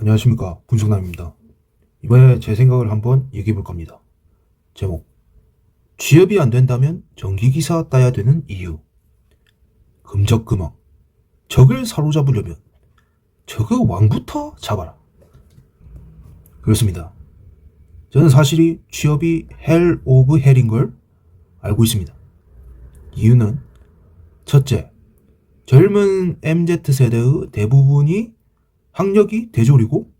안녕하십니까 군성남입니다. 이번에 제 생각을 한번 얘기해 볼 겁니다. 제목 취업이 안 된다면 전기기사 따야 되는 이유 금적금왕 적을 사로잡으려면 적의 왕부터 잡아라. 그렇습니다. 저는 사실이 취업이 헬 오브 헬인 걸 알고 있습니다. 이유는 첫째, 젊은 MZ세대의 대부분이 학력이 대졸이고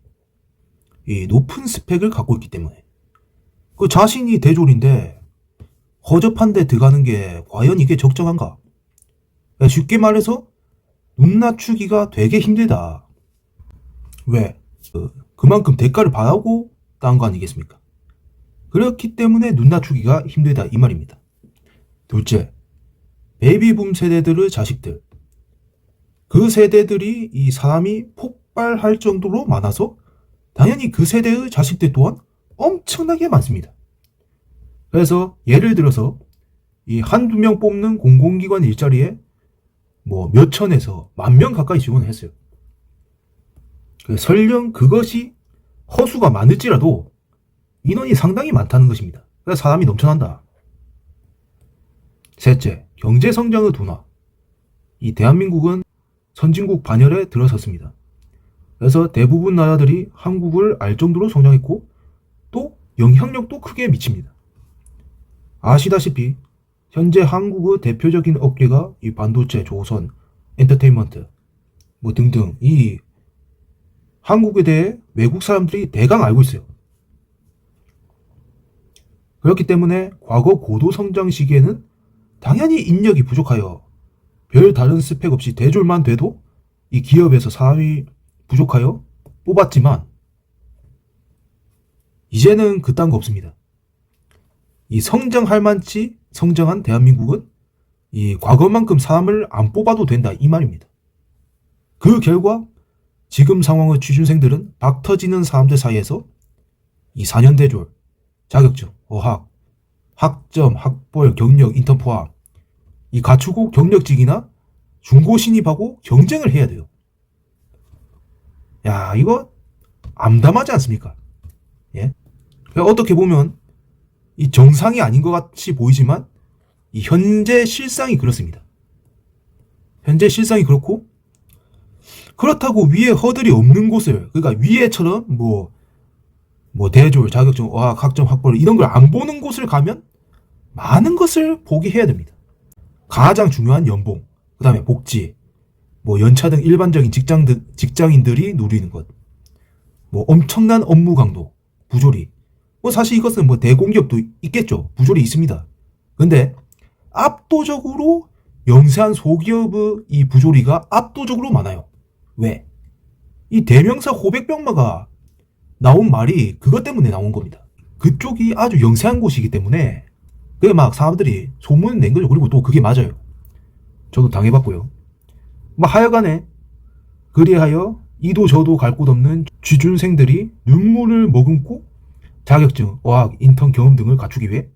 이 높은 스펙을 갖고 있기 때문에 그 자신이 대졸인데 허접한 데 들어가는 게 과연 이게 적정한가? 그러니까 쉽게 말해서 눈 낮추기가 되게 힘들다. 왜? 그, 그만큼 대가를 받아오고 딴 거 아니겠습니까? 그렇기 때문에 눈 낮추기가 힘들다 이 말입니다. 둘째, 베이비붐 세대들의 자식들. 그 세대들이 이 사람이 폭 발할 정도로 많아서 당연히 그 세대의 자식들 또한 엄청나게 많습니다. 그래서 예를 들어서 이 한두 명 뽑는 공공기관 일자리에 뭐 몇천에서 만 명 가까이 지원을 했어요. 그 설령 그것이 허수가 많을지라도 인원이 상당히 많다는 것입니다. 그래서 사람이 넘쳐난다. 셋째, 경제 성장의 둔화. 이 대한민국은 선진국 반열에 들어섰습니다. 그래서 대부분 나라들이 한국을 알 정도로 성장했고 또 영향력도 크게 미칩니다. 아시다시피 현재 한국의 대표적인 업계가 이 반도체, 조선, 엔터테인먼트 뭐 등등 이 한국에 대해 외국 사람들이 대강 알고 있어요. 그렇기 때문에 과거 고도 성장 시기에는 당연히 인력이 부족하여 별 다른 스펙 없이 대졸만 돼도 이 기업에서 사람이 부족하여 뽑았지만 이제는 그딴 거 없습니다. 이 성장할 만치 성장한 대한민국은 이 과거만큼 사람을 안 뽑아도 된다 이 말입니다. 그 결과 지금 상황의 취준생들은 박 터지는 사람들 사이에서 이 4년 대졸, 자격증, 어학, 학점, 학벌, 경력, 인턴 포함 이 갖추고 경력직이나 중고 신입하고 경쟁을 해야 돼요. 야, 이거 암담하지 않습니까? 예? 어떻게 보면 이 정상이 아닌 것 같이 보이지만 이 현재 실상이 그렇습니다. 현재 실상이 그렇고 그렇다고 위에 허들이 없는 곳을 그러니까 위에처럼 뭐, 뭐 대졸, 자격증, 어학, 학점, 이런 걸 안 보는 곳을 가면 많은 것을 포기해야 됩니다. 가장 중요한 연봉, 그 다음에 복지, 뭐 연차 등 일반적인 직장들, 직장인들이 누리는 것, 뭐 엄청난 업무 강도, 부조리. 뭐 사실 이것은 뭐 대공기업도 있겠죠. 부조리 있습니다. 근데 압도적으로 영세한 소기업의 이 부조리가 압도적으로 많아요. 왜? 이 대명사 호백병마가 나온 말이 그것 때문에 나온 겁니다. 그쪽이 아주 영세한 곳이기 때문에 그게 막 사람들이 소문 낸 거죠. 그리고 또 그게 맞아요. 저도 당해봤고요. 뭐 하여간에 그리하여 이도 저도 갈 곳 없는 취준생들이 눈물을 머금고 자격증, 어학, 인턴 경험 등을 갖추기 위해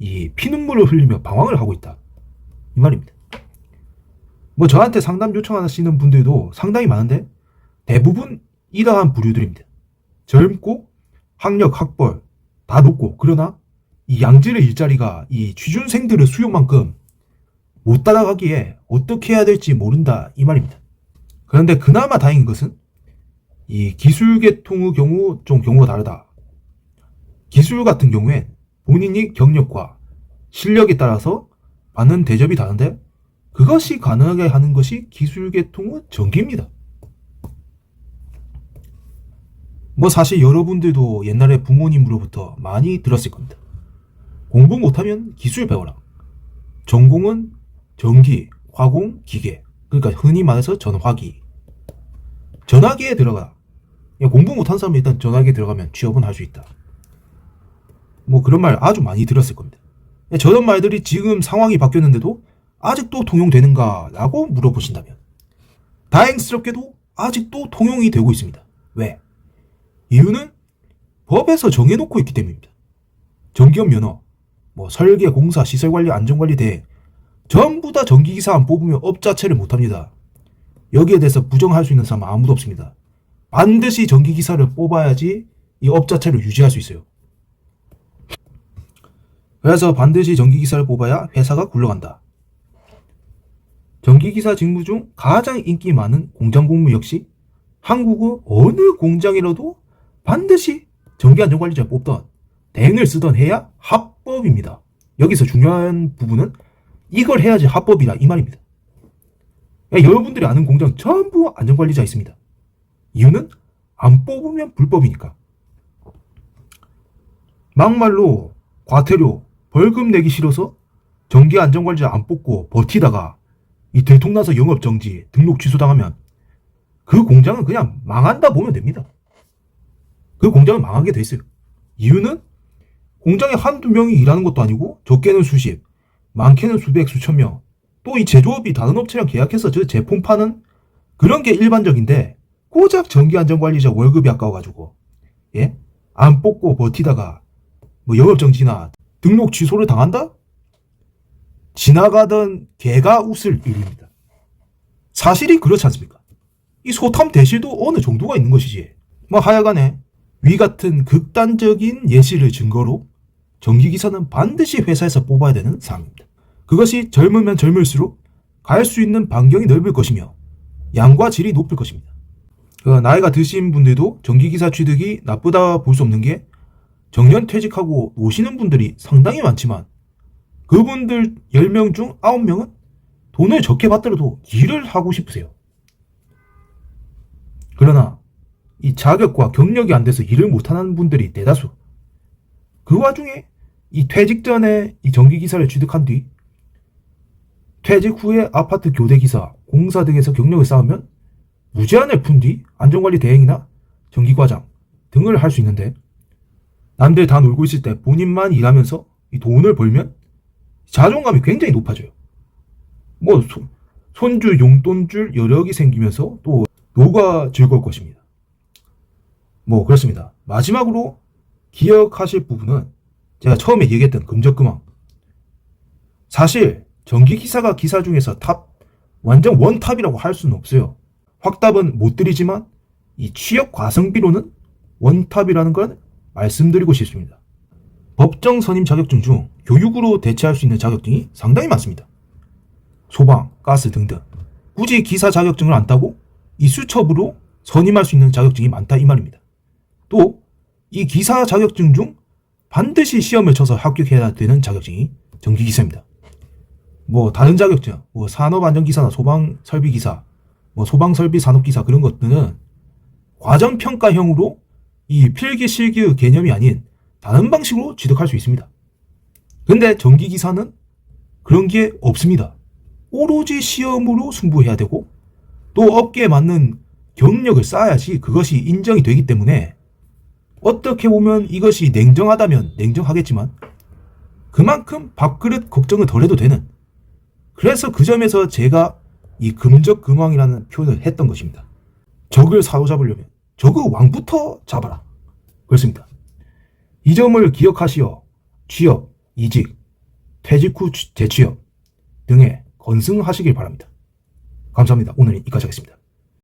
이 피눈물을 흘리며 방황을 하고 있다. 이 말입니다. 뭐 저한테 상담 요청하시는 분들도 상당히 많은데 대부분 이러한 부류들입니다. 젊고 학력, 학벌 다 높고 그러나 이 양질의 일자리가 이 취준생들의 수요만큼 못 따라가기에 어떻게 해야 될지 모른다 이 말입니다. 그런데 그나마 다행인 것은 이 기술 계통의 경우 좀 경우가 다르다. 기술 같은 경우엔 본인이 경력과 실력에 따라서 받는 대접이 다른데 그것이 가능하게 하는 것이 기술 계통의 전기입니다. 뭐 사실 여러분들도 옛날에 부모님으로부터 많이 들었을 겁니다. 공부 못하면 기술 배워라. 전공은 전기, 화공, 기계. 그러니까 흔히 말해서 전화기. 전화기에 들어가. 공부 못한 사람은 일단 전화기에 들어가면 취업은 할 수 있다. 뭐 그런 말 아주 많이 들었을 겁니다. 저런 말들이 지금 상황이 바뀌었는데도 아직도 통용되는가? 라고 물어보신다면 다행스럽게도 아직도 통용이 되고 있습니다. 왜? 이유는 법에서 정해놓고 있기 때문입니다. 전기업 면허, 뭐 설계, 공사, 시설관리, 안전관리 대 전부 다 전기기사 안 뽑으면 업 자체를 못합니다. 여기에 대해서 부정할 수 있는 사람 아무도 없습니다. 반드시 전기기사를 뽑아야지 이 업 자체를 유지할 수 있어요. 그래서 반드시 전기기사를 뽑아야 회사가 굴러간다. 전기기사 직무 중 가장 인기 많은 공장 공무 역시 한국의 어느 공장이라도 반드시 전기안전관리자를 뽑던 댕을 쓰던 해야 합법입니다. 여기서 중요한 부분은 이걸 해야지 합법이다 이 말입니다. 야, 여러분들이 아는 공장 전부 안전관리자 있습니다. 이유는 안 뽑으면 불법이니까. 막말로 과태료, 벌금 내기 싫어서 전기 안전관리자 안 뽑고 버티다가 이 들통나서 영업 정지, 등록 취소당하면 그 공장은 그냥 망한다 보면 됩니다. 그 공장은 망하게 돼 있어요. 이유는 공장에 한두 명이 일하는 것도 아니고 적게는 수십, 많게는 수백, 수천 명. 또 이 제조업이 다른 업체랑 계약해서 저 제품 파는 그런 게 일반적인데 고작 전기안전관리자 월급이 아까워가지고 예? 안 뽑고 버티다가 뭐 영업정지나 등록 취소를 당한다? 지나가던 개가 웃을 일입니다. 사실이 그렇지 않습니까? 이 소탐 대실도 어느 정도가 있는 것이지. 뭐 하여간에 위 같은 극단적인 예시를 증거로 전기기사는 반드시 회사에서 뽑아야 되는 사항입니다. 그것이 젊으면 젊을수록 갈 수 있는 반경이 넓을 것이며 양과 질이 높을 것입니다. 그 나이가 드신 분들도 전기기사 취득이 나쁘다 볼 수 없는 게 정년 퇴직하고 오시는 분들이 상당히 많지만 그분들 10명 중 9명은 돈을 적게 받더라도 일을 하고 싶으세요. 그러나 이 자격과 경력이 안 돼서 일을 못하는 분들이 대다수. 그 와중에 이 퇴직 전에 이 전기기사를 취득한 뒤 퇴직 후에 아파트 교대기사, 공사 등에서 경력을 쌓으면 무제한을 푼뒤 안전관리 대행이나 전기과장 등을 할 수 있는데 남들 다 놀고 있을 때 본인만 일하면서 이 돈을 벌면 자존감이 굉장히 높아져요. 뭐 손- 손주 용돈줄 여력이 생기면서 또 노가 즐거울 것입니다. 뭐 그렇습니다. 마지막으로 기억하실 부분은 제가 처음에 얘기했던 금적금왕. 사실 전기 기사가 기사 중에서 탑 완전 원탑이라고 할 수는 없어요. 확답은 못 드리지만 이 취업 과성비로는 원탑이라는 건 말씀드리고 싶습니다. 법정 선임 자격증 중 교육으로 대체할 수 있는 자격증이 상당히 많습니다. 소방, 가스 등등. 굳이 기사 자격증을 안 따고 이 수첩으로 선임할 수 있는 자격증이 많다 이 말입니다. 또 이 기사 자격증 중 반드시 시험을 쳐서 합격해야 되는 자격증이 전기기사입니다. 뭐 다른 자격증, 뭐 산업안전기사나 소방설비기사, 뭐 소방설비 산업기사 그런 것들은 과정평가형으로 이 필기 실기의 개념이 아닌 다른 방식으로 취득할 수 있습니다. 근데 전기기사는 그런 게 없습니다. 오로지 시험으로 승부해야 되고 또 업계에 맞는 경력을 쌓아야지 그것이 인정이 되기 때문에 어떻게 보면 이것이 냉정하다면 냉정하겠지만 그만큼 밥그릇 걱정을 덜 해도 되는 그래서 그 점에서 제가 이 금적 금왕이라는 표현을 했던 것입니다. 적을 사로잡으려면 적의 왕부터 잡아라. 그렇습니다. 이 점을 기억하시어 취업, 이직, 퇴직 후 취- 재취업 등에 건승하시길 바랍니다. 감사합니다. 오늘 여기까지 하겠습니다.